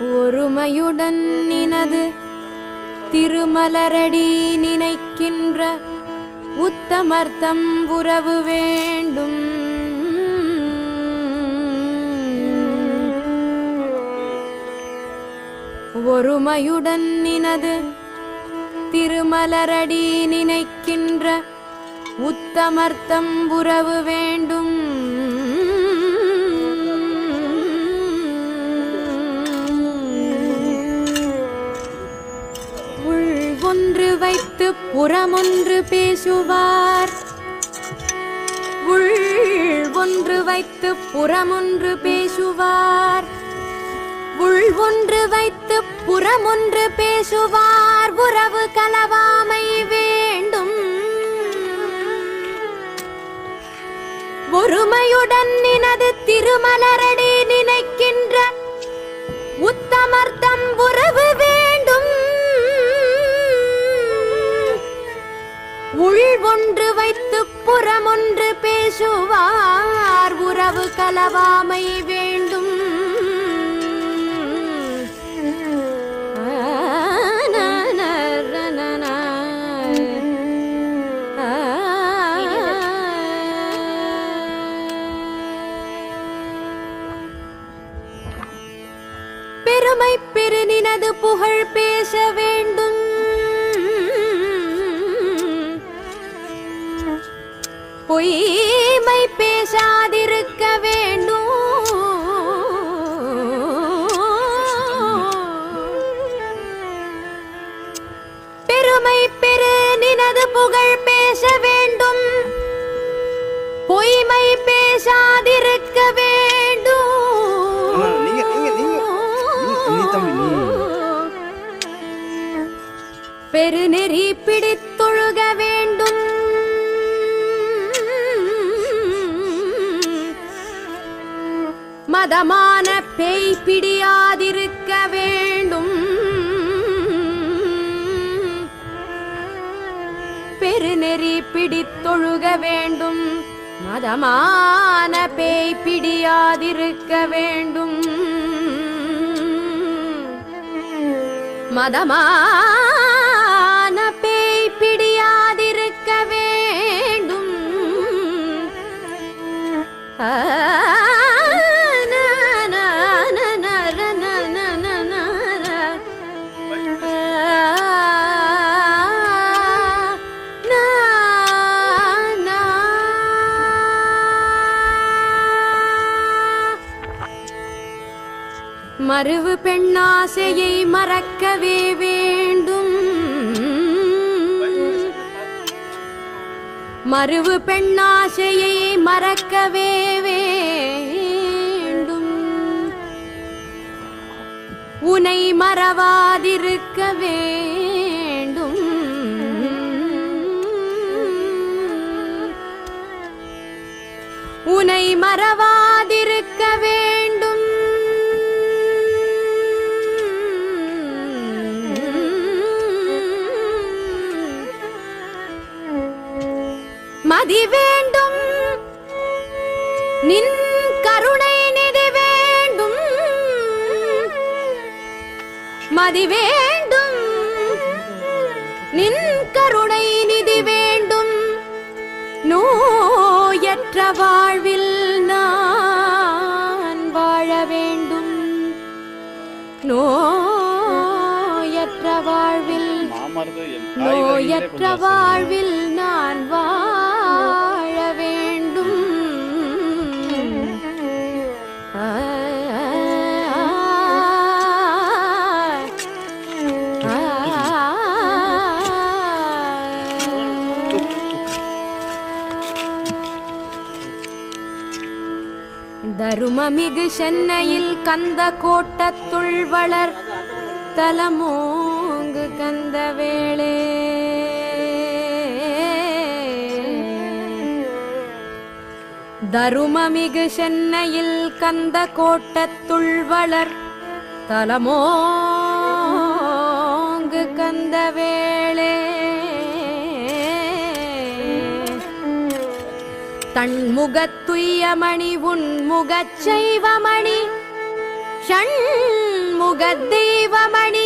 ஒருமையுடன் நினது திருமலரடி நினைக்கின்ற உத்தமர்த்தம் உறவு வேண்டும். ஒருமையுடன் நினது திருமலரடி நினைக்கின்ற உத்தமர்த்தம் உறவு வேண்டும். வைத்து புறமொன்று பேசுவார். உள் ஒன்று வைத்து புறமொன்று பேசுவார். உள் ஒன்று வைத்து புறமொன்று பேசுவார். உறவு கலவாமை வேண்டும். ஒருமையுடன் நினது திருமலரடி உறவு கலவாமை வேண்டும் பெருமை பெருநினது புகழ் பேச வேண்டும். பொய்மை பே பேசாதிருக்க வேண்டும். பெருமை பெரு நினது புகழ் பேச வேண்டும். பொய்மை பேசாதிருக்க மதமான பேய் பிடியாதிருக்க வேண்டும். பெருநெறி பிடித்தொழுக வேண்டும். மதமான பேய் பிடியாதிருக்க வேண்டும். மதமான மறுவு பெண்ணாசையை மறக்கவே வேண்டும். மறுவு பெண்ணாசையை மறக்கவே வேண்டும். உனை மறவாதிருக்க வேண்டும். உனை மறவாதிருக்க வேண்டும். மதி வேண்டும். நின் கருணை நிதி வேண்டும். மதி வேண்டும். நின் கருணை நிதி வேண்டும். நோயற்ற வாழ்வில் நான் வாழ வேண்டும். நோயற்ற வாழ்வில் நோயற்ற வாழ்வில் நான் வாழ தருமமிகு சென்னையில் கந்த கோட்டத்துள் வளர் தலமோங்கு கந்த வேளே. தருமமிகு சென்னையில் கந்த கோட்டத்துள் வளர் தலமோங்கு கந்த வேளே. தன்முகத்துய்யமணி உன்முகச் செய்வமணி ஷண்முகத் தெய்வமணி